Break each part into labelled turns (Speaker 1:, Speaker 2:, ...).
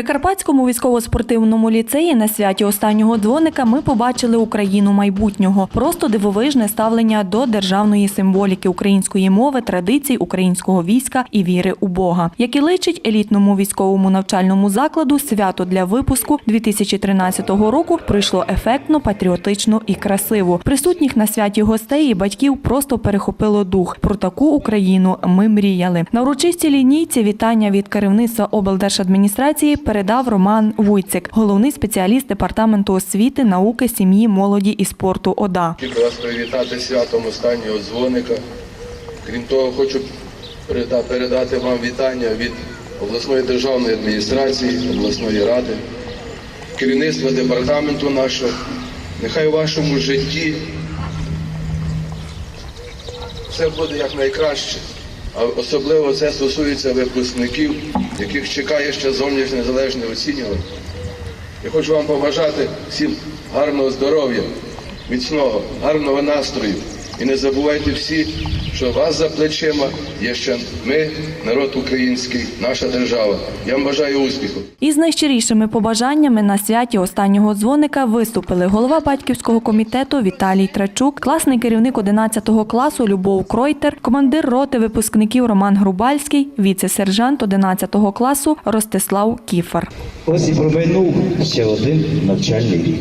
Speaker 1: Прикарпатському військово-спортивному ліцеї на святі останнього дзвоника ми побачили Україну майбутнього. Просто дивовижне ставлення до державної символіки української мови, традицій українського війська і віри у Бога, як і личить елітному військовому навчальному закладу свято для випуску 2013 року пройшло ефектно, патріотично і красиво. Присутніх на святі гостей і батьків просто перехопило дух. Про таку Україну ми мріяли. На урочистій лінійці вітання від керівництва облдержадміністрації передав Роман Вуйцик, головний спеціаліст департаменту освіти, науки, сім'ї, молоді і спорту ОДА.
Speaker 2: Хочу вас привітати святом останнього дзвоника. Крім того, хочу передати вам вітання від обласної державної адміністрації, обласної ради, керівництва департаменту нашого. Нехай у вашому житті все буде якнайкраще. А особливо це стосується випускників, яких чекає ще зовнішнє незалежне оцінювання. Я хочу вам побажати всім гарного здоров'я, міцного, гарного настрою. І не забувайте всі, що вас за плечима є ще ми, народ український, наша держава. Я вам бажаю успіху.
Speaker 1: Із найщирішими побажаннями на святі останнього дзвоника виступили голова батьківського комітету Віталій Трачук, класний керівник 11 класу Любов Кройтер, командир роти випускників Роман Грубальський, віце-сержант 11 класу Ростислав Кіфар.
Speaker 3: Ось і промайнув ще один навчальний рік.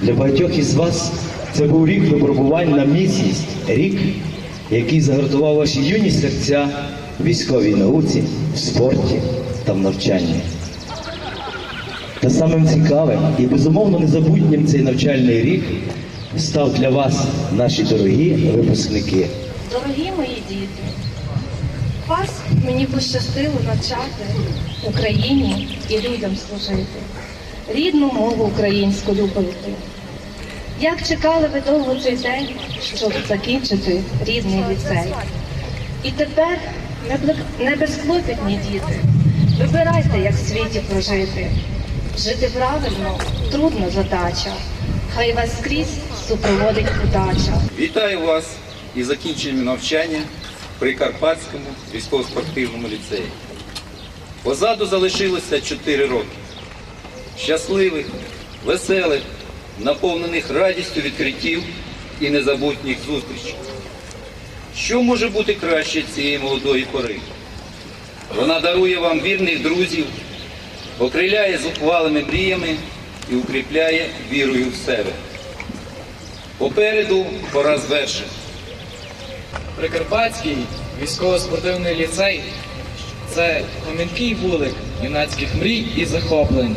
Speaker 3: Для багатьох із вас це був рік випробувань на міцність, рік, який загартував ваші юні серця в військовій науці, в спорті та в навчанні. Та самим цікавим і безумовно незабутнім цей навчальний рік став для вас наші дорогі випускники.
Speaker 4: Дорогі мої діти, вас мені пощастило навчати Україні і людям служити, рідну мову українську любити. Як чекали ви довго цей день, щоб закінчити рідний ліцей? І тепер не безклопітні діти. Вибирайте, як в світі прожити. Жити правильно трудна задача. Хай вас скрізь супроводить удача.
Speaker 5: Вітаю вас із закінченням навчання при Карпатському військово-спортивному ліцеї. Позаду залишилося 4 роки. Щасливих, веселих, наповнених радістю відкриттів і незабутніх зустрічей. Що може бути краще цієї молодої пори? Вона дарує вам вірних друзів, окриляє зухвалими мріями і укріпляє вірою в себе. Попереду пора звершень.
Speaker 6: Прикарпатський військово-спортивний ліцей це гомінкий вулик юнацьких мрій і захоплень.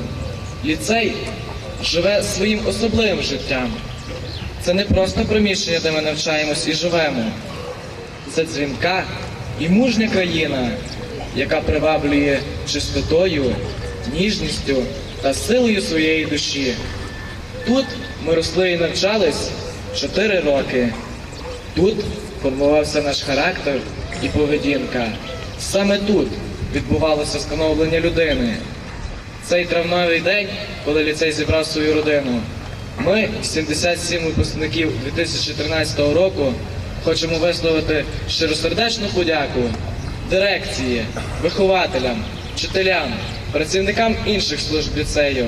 Speaker 6: Ліцей живе своїм особливим життям. Це не просто приміщення, де ми навчаємось і живемо. Це дзвінка і мужня країна, яка приваблює чистотою, ніжністю та силою своєї душі. Тут ми росли і навчались чотири роки. Тут формувався наш характер і поведінка. Саме тут відбувалося становлення людини. Цей травневий день, коли ліцей зібрав свою родину, ми, 77 випускників 2013 року, хочемо висловити щиросердечну подяку дирекції, вихователям, вчителям, працівникам інших служб ліцею,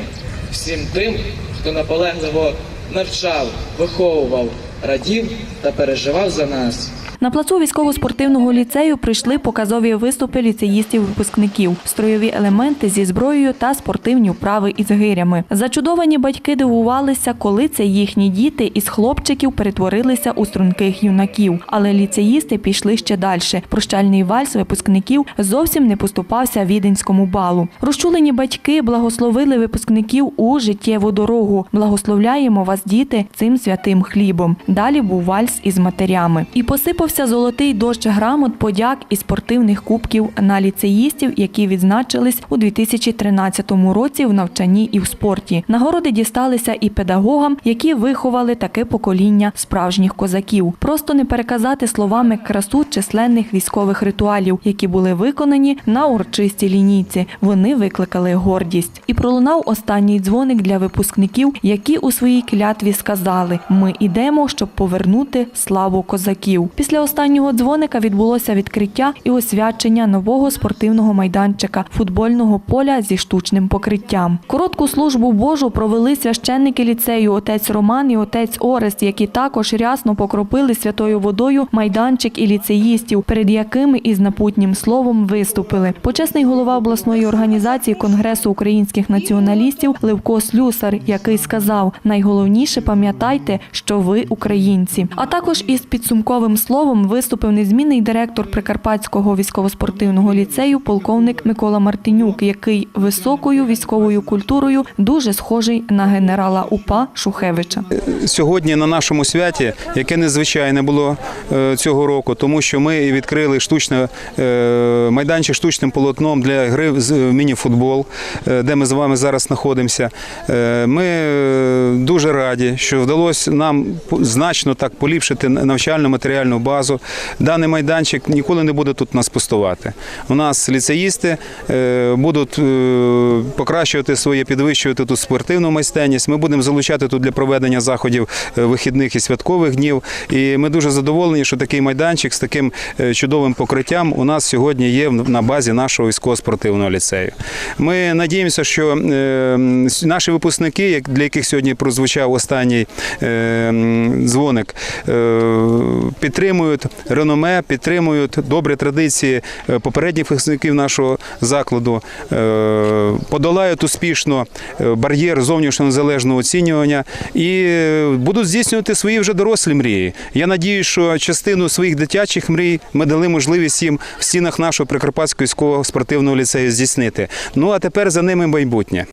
Speaker 6: всім тим, хто наполегливо навчав, виховував, радів та переживав за нас.
Speaker 1: На плацу військово-спортивного ліцею прийшли показові виступи ліцеїстів-випускників, строєві елементи зі зброєю та спортивні вправи із гирями. Зачудовані батьки дивувалися, коли це їхні діти із хлопчиків перетворилися у струнких юнаків. Але ліцеїсти пішли ще далі. Прощальний вальс випускників зовсім не поступався віденському балу. Розчулені батьки благословили випускників у життєву дорогу. Благословляємо вас, діти, цим святим хлібом. Далі був вальс із матерями. І посипався золотий дощ грамот, подяк і спортивних кубків на ліцеїстів, які відзначились у 2013 році в навчанні і в спорті. Нагороди дісталися і педагогам, які виховали таке покоління справжніх козаків. Просто не переказати словами красу численних військових ритуалів, які були виконані на урочистій лінійці. Вони викликали гордість. І пролунав останній дзвоник для випускників, які у своїй клятві сказали: Ми йдемо, щоб повернути славу козаків. Після Після останнього дзвоника відбулося відкриття і освячення нового спортивного майданчика футбольного поля зі штучним покриттям. Коротку службу Божу провели священники ліцею отець Роман і отець Орест, які також рясно покропили святою водою майданчик і ліцеїстів, перед якими із напутнім словом виступили. Почесний голова обласної організації Конгресу українських націоналістів Левко Слюсар, який сказав: найголовніше пам'ятайте, що ви українці. А також із підсумковим словом виступив незмінний директор Прикарпатського військово-спортивного ліцею, полковник Микола Мартинюк, який високою військовою культурою дуже схожий на генерала УПА Шухевича.
Speaker 7: сьогодні на нашому святі, яке незвичайне було е, цього року, тому що ми відкрили штучне е, майданчик штучним полотном для гри в мініфутбол, е, де ми з вами зараз знаходимося. Ми дуже раді, що вдалося нам значно так поліпшити навчальну матеріальну базу. Даний майданчик ніколи не буде тут нас пустувати. У нас ліцеїсти е, будуть е, покращувати своє, підвищувати тут спортивну майстерність. Ми будемо залучати тут для проведення заходів е, вихідних і святкових днів. І ми дуже задоволені, що такий майданчик з таким чудовим покриттям у нас сьогодні є на базі нашого військово-спортивного ліцею. Ми надіємося, що наші випускники, для яких сьогодні прозвучав останній дзвоник, е, підтримують реноме, підтримують добрі традиції е, попередніх випускників нашого закладу, е, подолають успішно е, бар'єр зовнішнього незалежного оцінювання і будуть здійснювати свої вже дорослі мрії. Я надію, що частину своїх дитячих мрій ми дали можливість їм в стінах нашого Прикарпатського військового спортивного ліцею здійснити. Ну а тепер за ними майбутнє.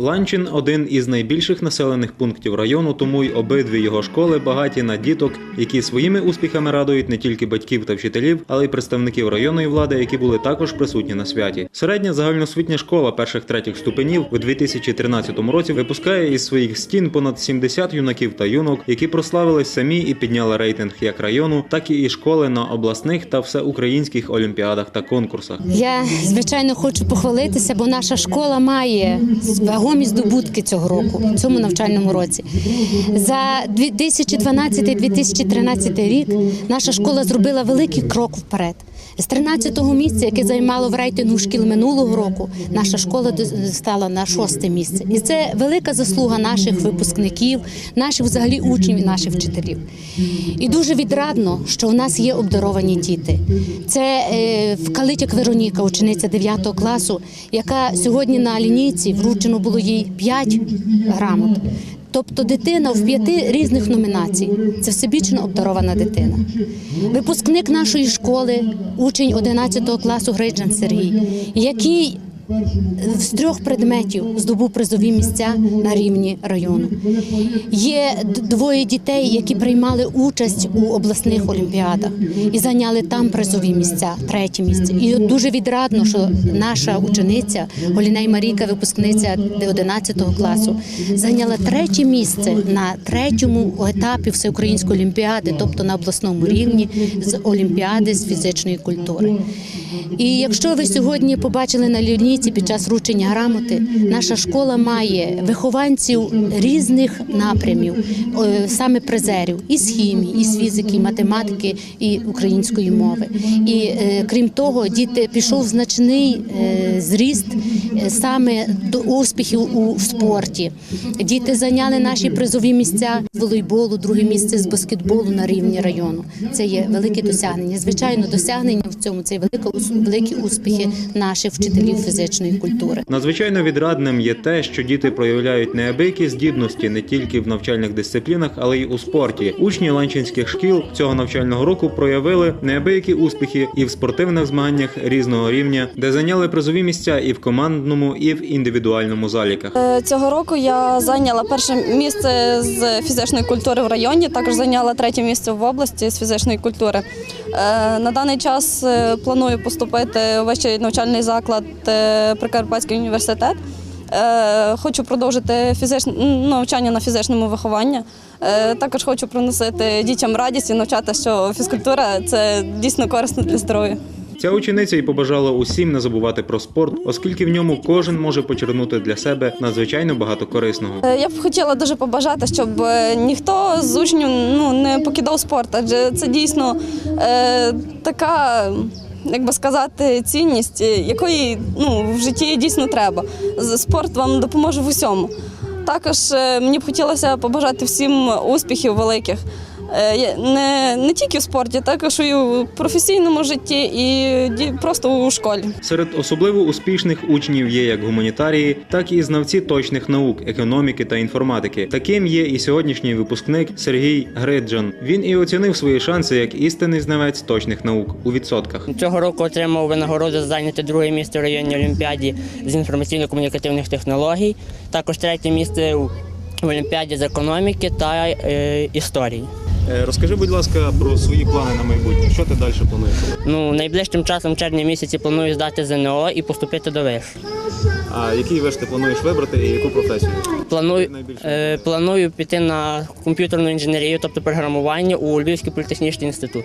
Speaker 8: Ланчин один із найбільших населених пунктів району, тому й обидві його школи багаті на діток, які своїми успіхами радують не тільки батьків та вчителів, але й представників районної влади, які були також присутні на святі. Середня загальноосвітня школа перших третіх ступенів у 2013 році випускає із своїх стін понад 70 юнаків та юнок, які прославились самі і підняли рейтинг як району, так і школи на обласних та всеукраїнських олімпіадах та конкурсах.
Speaker 9: Я звичайно хочу похвалитися, бо наша школа має вагомі здобутки цього року, цьому навчальному році. За 2012-2013 рік наша школа зробила великий крок вперед. З 13-го місця, яке займало в рейтингу шкіл минулого року, наша школа стала на шосте місце. І це велика заслуга наших випускників, наших взагалі учнів і наших вчителів. І дуже відрадно, що у нас є обдаровані діти. Це е, Вкалитяк Вероніка, учениця 9 класу, яка сьогодні на лінійці вручено було їй 5 грамот. Тобто дитина в п'яти різних номінацій. Це всебічно обдарована дитина. Випускник нашої школи, учень 11 класу Грейджан Сергій, який з трьох предметів здобув призові місця на рівні району. Є двоє дітей, які приймали участь у обласних олімпіадах і зайняли там призові місця, треті місце. І дуже відрадно, що наша учениця Голіней Марійка, випускниця 11 класу, зайняла третє місце на третьому етапі всеукраїнської олімпіади, тобто на обласному рівні з олімпіади з фізичної культури. І якщо ви сьогодні побачили на лінійці під час вручення грамоти, наша школа має вихованців різних напрямів, е, саме призерів із хімії, із фізики, математики і української мови. І е, крім того, діти пішов значний е, зріст саме до успіхів у спорті. Діти зайняли наші призові місця з волейболу, друге місце з баскетболу на рівні району. Це є велике досягнення. Звичайно, досягнення в цьому це є великі успіхи наших вчителів фізичної культури.
Speaker 8: Надзвичайно відрадним є те, що діти проявляють неабиякі здібності не тільки в навчальних дисциплінах, але й у спорті. Учні ланчинських шкіл цього навчального року проявили неабиякі успіхи і в спортивних змаганнях різного рівня, де зайняли призові місця і в командному, і в індивідуальному заліках.
Speaker 10: Е, Цього року я зайняла перше місце з фізичної культури в районі, також зайняла третє місце в області з фізичної культури. Е, На даний час е, планую поступити у вищий навчальний заклад е, Прикарпатський університет. Хочу продовжити фізичне навчання на фізичному вихованні. Також хочу приносити дітям радість і навчати, що фізкультура це дійсно корисно для здоров'я.
Speaker 8: Ця учениця й побажала усім не забувати про спорт, оскільки в ньому кожен може почерпнути для себе надзвичайно багато корисного.
Speaker 10: Е, Я б хотіла дуже побажати, щоб е, ніхто з учнів ну, не покидав спорт, адже це дійсно е, така. Як би сказати, цінність, якої ну, в житті дійсно треба. Спорт вам допоможе в усьому. Також е, мені б хотілося побажати всім успіхів великих. Е, Не, не тільки в спорті, також і у професійному житті, і просто у школі.
Speaker 8: Серед особливо успішних учнів є як гуманітарії, так і знавці точних наук, економіки та інформатики. Таким є і сьогоднішній випускник Сергій Гриджан. Він і оцінив свої шанси як істинний знавець точних наук у відсотках.
Speaker 11: Цього року отримав винагороду за зайняти друге місце в районній олімпіаді з інформаційно-комунікативних технологій, також третє місце у- в олімпіаді з економіки та е, історії.
Speaker 8: Е, Розкажи, будь ласка, про свої плани на майбутнє. Що ти далі плануєш?
Speaker 11: Ну, найближчим часом, в червні місяці, планую здати ЗНО і поступити до виш.
Speaker 8: А який виш ти плануєш вибрати і яку професію?
Speaker 11: Планую, е, планую піти на комп'ютерну інженерію, тобто програмування у Львівський політехнічний інститут.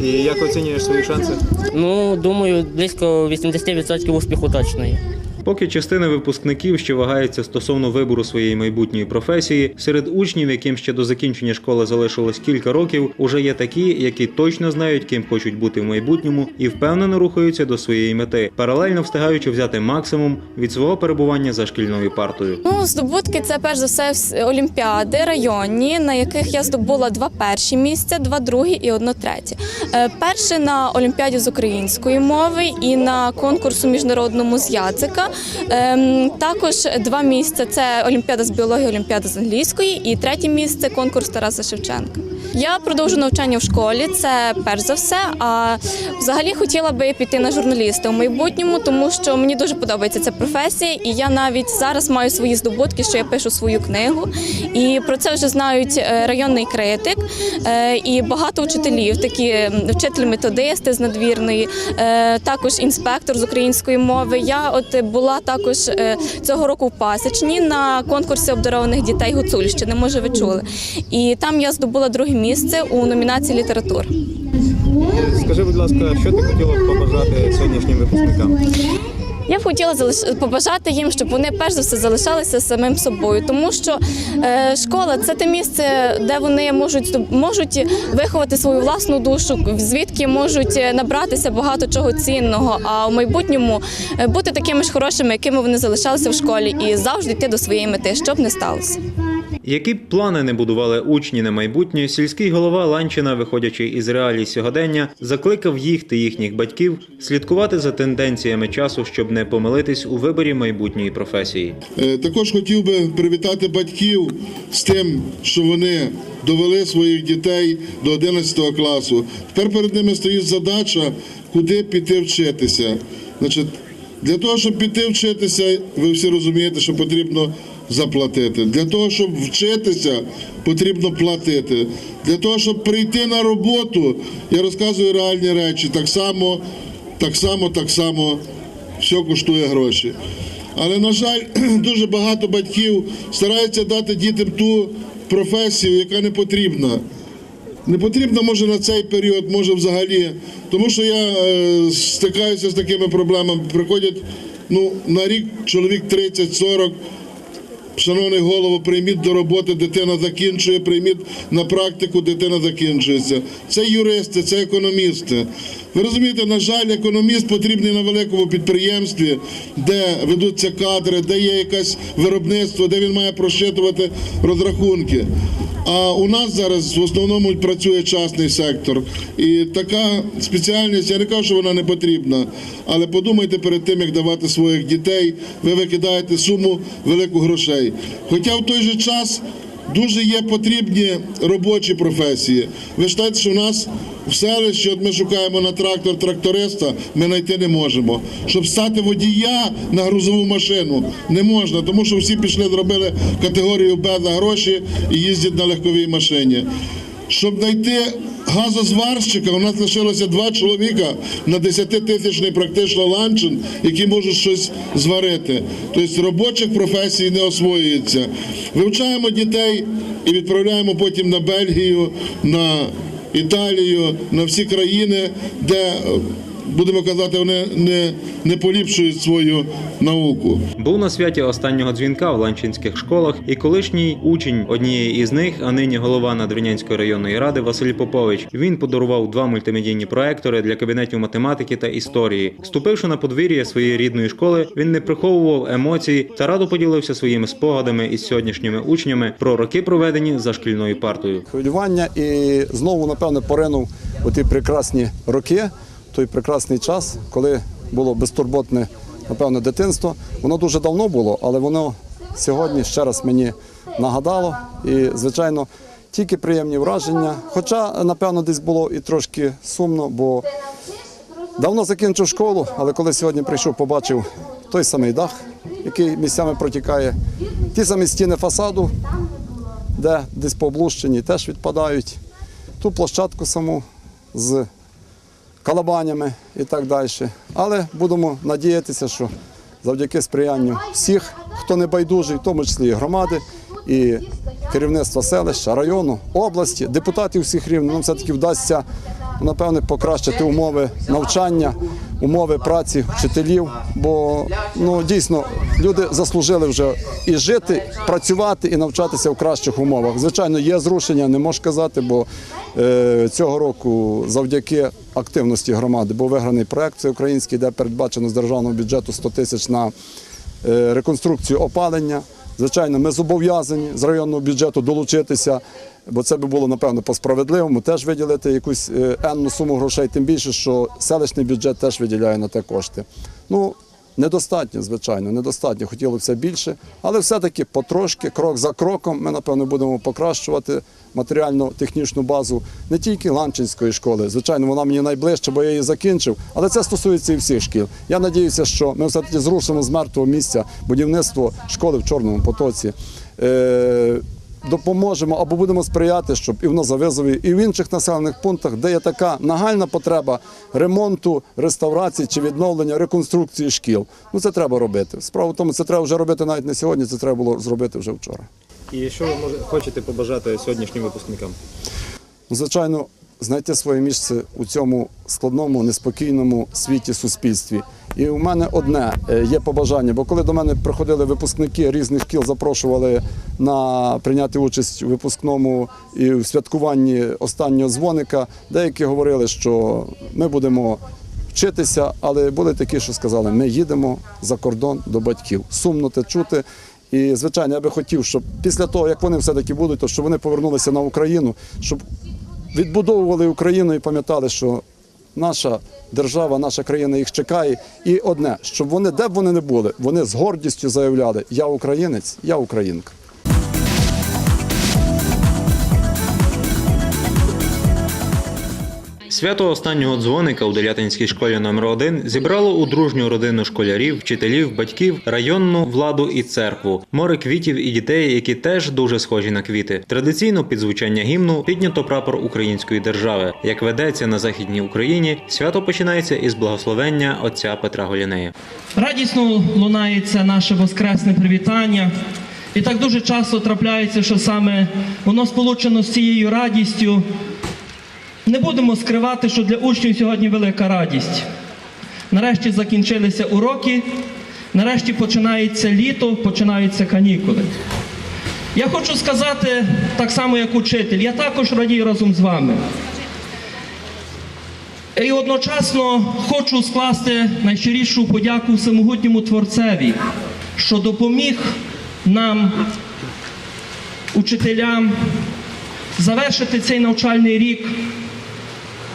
Speaker 8: І як оцінюєш свої шанси?
Speaker 11: Ну, думаю, близько 80% успіху точно є.
Speaker 8: Поки частина випускників ще вагається стосовно вибору своєї майбутньої професії, серед учнів, яким ще до закінчення школи залишилось кілька років, уже є такі, які точно знають, ким хочуть бути в майбутньому, і впевнено рухаються до своєї мети, паралельно встигаючи взяти максимум від свого перебування за шкільною партою.
Speaker 12: Ну, здобутки це перш за все олімпіади районні, на яких я здобула два перші місця, два другі і одно третє. Е, Перше на олімпіаді з української мови і на конкурсу міжнародному з Яцика. Ем, Також два місця це олімпіада з біології, олімпіада з англійської, і третє місце конкурс Тараса Шевченка. Я продовжу навчання в школі, це перш за все. А взагалі хотіла би піти на журналіста у майбутньому, тому що мені дуже подобається ця професія, і я навіть зараз маю свої здобутки, що я пишу свою книгу. І про це вже знають е, районний критик е, і багато вчителів, такі вчитель-методисти з надвірної, е, також інспектор з української мови. Я от була також цього року в Пасічні на конкурсі обдарованих дітей Гуцульщини. Може, ви чули. І там я здобула друге місце у номінації література.
Speaker 8: Скажи, будь ласка, що ти хотіла б побажати сьогоднішнім випускникам?
Speaker 12: Я б хотіла побажати їм, щоб вони перш за все залишалися самим собою, тому що е, школа це те місце, де вони можуть можуть виховати свою власну душу, звідки можуть е, набратися багато чого цінного. А в майбутньому е, бути такими ж хорошими, якими вони залишалися в школі, і завжди йти до своєї мети, щоб не сталося.
Speaker 8: Які б плани не будували учні на майбутнє, сільський голова Ланчина, виходячи із реалій сьогодення, закликав їх та їхніх батьків слідкувати за тенденціями часу, щоб не помилитись у виборі майбутньої професії.
Speaker 13: Е, Також хотів би привітати батьків з тим, що вони довели своїх дітей до 11 класу. Тепер перед ними стоїть задача, куди піти вчитися. Значить, для того, щоб піти вчитися, ви всі розумієте, що потрібно заплатити. Для того, щоб вчитися, потрібно платити. Для того, щоб прийти на роботу, я розказую реальні речі. Так само, так само, так само все коштує гроші. Але, на жаль, дуже багато батьків стараються дати дітям ту професію, яка не потрібна. Не потрібно, може, на цей період, може взагалі. Тому що я е, стикаюся з такими проблемами. Приходять ну, на рік чоловік 30-40. Шановний голово, прийміть до роботи, дитина закінчує, прийміть на практику, дитина закінчується. Це юристи, це економісти. Ви розумієте, на жаль, економіст потрібний на великому підприємстві, де ведуться кадри, де є якесь виробництво, де він має прощитувати розрахунки. А у нас зараз в основному працює частний сектор. І така спеціальність, я не кажу, що вона не потрібна, але подумайте перед тим, як давати своїх дітей, ви викидаєте суму велику грошей. Хоча в той же час дуже є потрібні робочі професії. Ви вважаєте, що в нас в селищі, от ми шукаємо на трактор тракториста, ми знайти не можемо. Щоб стати водія на грузову машину не можна, тому що всі пішли, зробили категорію Б за гроші і їздять на легковій машині. Щоб знайти газозварщика, у нас лишилося два чоловіка на 10-тисячний практично ланчин, які можуть щось зварити. Тобто робочих професій не освоюється. Вивчаємо дітей і відправляємо потім на Бельгію, на Італію, на всі країни, де будемо казати, вони не, не поліпшують свою науку.
Speaker 8: Був на святі останнього дзвінка в ланчинських школах і колишній учень однієї із них, а нині голова Надвірнянської районної ради Василь Попович. Він подарував два мультимедійні проектори для кабінетів математики та історії. Ступивши на подвір'я своєї рідної школи, він не приховував емоцій та радо поділився своїми спогадами із сьогоднішніми учнями про роки, проведені за шкільною партою.
Speaker 14: хвилювання і знову, напевне, поринув у ті прекрасні роки, той прекрасний час, коли було безтурботне, напевно, дитинство. Воно дуже давно було, але воно сьогодні ще раз мені нагадало. І, звичайно, тільки приємні враження. Хоча, напевно, десь було і трошки сумно, бо давно закінчив школу, але коли сьогодні прийшов, побачив той самий дах, який місцями протікає, ті самі стіни фасаду, де десь по облущенні теж відпадають. Ту площадку саму з калабанями і так далі. Але будемо надіятися, що завдяки сприянню всіх, хто не байдужий, в тому числі і громади, і керівництва селища, району, області, депутатів всіх рівнів, нам все-таки вдасться напевне покращити умови навчання, умови праці вчителів. Бо ну дійсно люди заслужили вже і жити, працювати і навчатися в кращих умовах. Звичайно, є зрушення, не можу казати, бо е, цього року завдяки активності громади був виграний проект український, де передбачено з державного бюджету 100 тисяч на е, реконструкцію опалення. Звичайно, ми зобов'язані з районного бюджету долучитися, бо це би було напевно по справедливому. Теж виділити якусь е, енну суму грошей, тим більше, що селищний бюджет теж виділяє на те кошти. Ну недостатньо, звичайно, недостатньо. Хотілося б більше, але все-таки потрошки, крок за кроком, ми напевно будемо покращувати матеріально-технічну базу не тільки Ланчинської школи. Звичайно, вона мені найближче, бо я її закінчив, але це стосується і всіх шкіл. Я надіюся, що ми все-таки зрушимо з мертвого місця будівництво школи в Чорному потоці. Допоможемо або будемо сприяти, щоб і в Нозавизові, і в інших населених пунктах, де є така нагальна потреба ремонту, реставрації чи відновлення, реконструкції шкіл. Ну це треба робити. Справа в тому, це треба вже робити навіть не сьогодні, це треба було зробити вже вчора.
Speaker 8: І що ви хочете побажати сьогоднішнім випускникам?
Speaker 14: Звичайно, знайти своє місце у цьому складному, неспокійному світі суспільстві. І у мене одне е, є побажання, бо коли до мене приходили випускники різних шкіл, запрошували на прийняти участь у випускному і в святкуванні останнього дзвоника, деякі говорили, що ми будемо вчитися, але були такі, що сказали, ми їдемо за кордон до батьків. Сумно те чути. І, звичайно, я би хотів, щоб після того, як вони все-таки будуть, то щоб вони повернулися на Україну, щоб відбудовували Україну і пам'ятали, що наша держава, наша країна їх чекає. І одне, щоб вони, де б вони не були, вони з гордістю заявляли: Я українець, я українка.
Speaker 8: Свято останнього дзвоника у Делятинській школі номер 1 зібрало у дружню родину школярів, вчителів, батьків, районну владу і церкву, море квітів і дітей, які теж дуже схожі на квіти. Традиційно під звучання гімну піднято прапор української держави. Як ведеться на західній Україні, свято починається із благословення отця Петра Голінея.
Speaker 15: Радісно лунається наше воскресне привітання. І так дуже часто трапляється, що саме воно сполучено з цією радістю. Не будемо скривати, що для учнів сьогодні велика радість. Нарешті закінчилися уроки, нарешті починається літо, починаються канікули. Я хочу сказати так само, як учитель, я також радію разом з вами. І одночасно хочу скласти найщирішу подяку всемогутньому Творцеві, що допоміг нам, учителям, завершити цей навчальний рік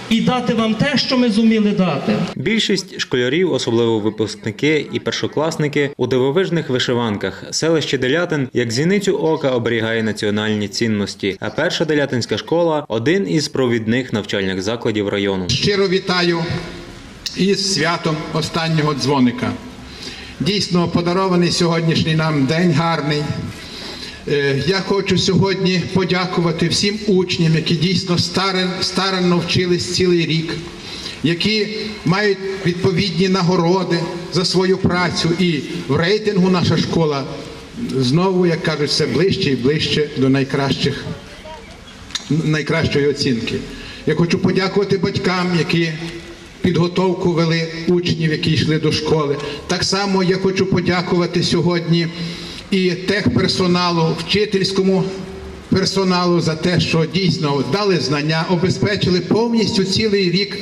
Speaker 15: і дати вам те, що ми зуміли дати.
Speaker 8: Більшість школярів, особливо випускники і першокласники, у дивовижних вишиванках. Селище Делятин, як зіницю ока, оберігає національні цінності. А перша делятинська школа один із провідних навчальних закладів району.
Speaker 16: Щиро вітаю із святом останнього дзвоника. Дійсно, подарований сьогоднішній нам день гарний. Е, Я хочу сьогодні подякувати всім учням, які дійсно старанно вчились цілий рік, які мають відповідні нагороди за свою працю. І в рейтингу наша школа знову, як кажуть, все ближче і ближче до найкращих найкращої оцінки. Я хочу подякувати батькам, які підготовку вели учнів, які йшли до школи. Так само я хочу подякувати сьогодні і техперсоналу, вчительському персоналу за те, що дійсно дали знання, обезпечили повністю цілий рік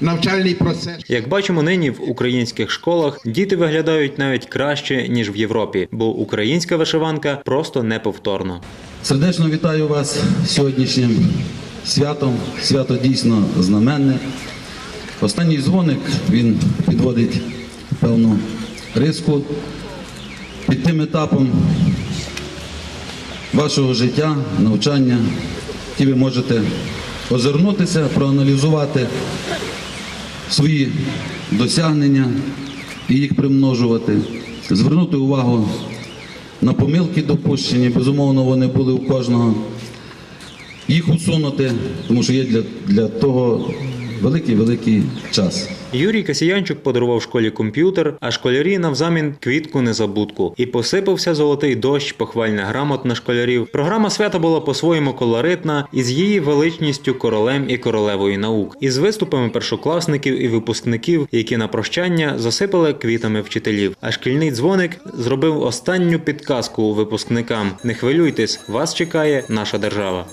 Speaker 16: навчальний процес.
Speaker 8: Як бачимо нині в українських школах, діти виглядають навіть краще ніж в Європі, бо українська вишиванка просто неповторна.
Speaker 17: Сердечно вітаю вас сьогоднішнім святом. Свято дійсно знаменне. Останній дзвоник він підводить певну риску під тим етапом вашого життя, навчання, які ви можете озирнутися, проаналізувати свої досягнення і їх примножувати, звернути увагу на помилки допущені, безумовно, вони були у кожного. Їх усунути, тому що є для, для того великий-великий час.
Speaker 8: Юрій Касіянчук подарував школі комп'ютер, а школярі навзамін квітку незабудку. І посипався золотий дощ, похвальна грамот на школярів. Програма свята була по-своєму колоритна із її величністю королем і королевою наук, із виступами першокласників і випускників, які на прощання засипали квітами вчителів. А шкільний дзвоник зробив останню підказку випускникам: не хвилюйтесь, вас чекає наша держава.